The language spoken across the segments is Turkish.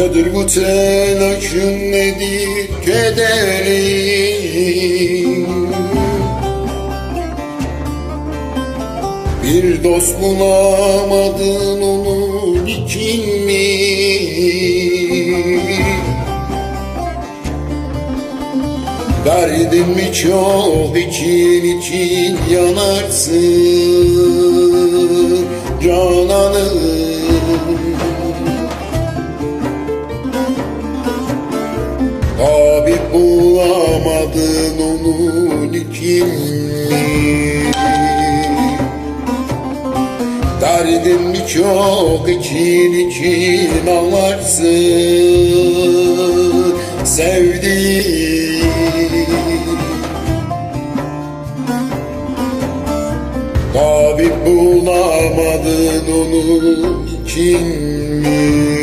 Nedir bu telaşın nedir kederin Bir dost bulamadın onun için mi? Derdin mi çok için için yanarsın Abi bulamadın onun için mi? Derdin mi çok için için ağlarsın sevdiğim Tabi bulamadın onun için mi?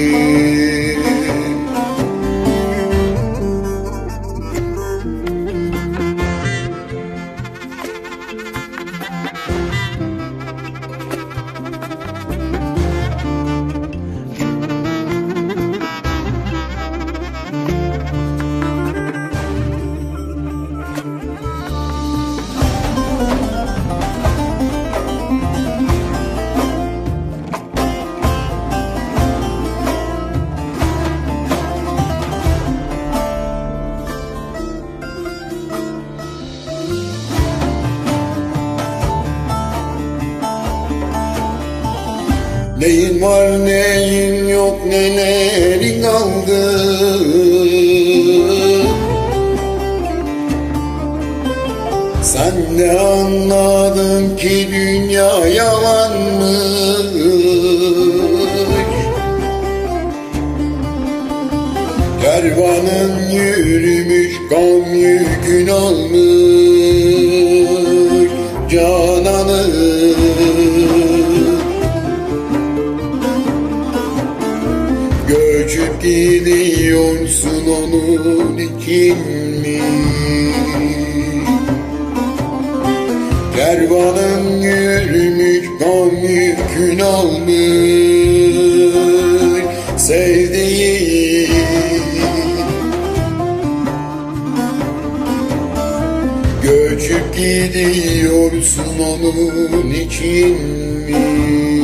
Neyin var neyin yok nelerin kaldı? Sen de anladın ki dünya yalanmış? Kervanın yürümüş Göçüp gidiyorsun onun için mi? Kervanın yürümüş gam yükün almış Sevdiğim Göçüp gidiyorsun onun için mi?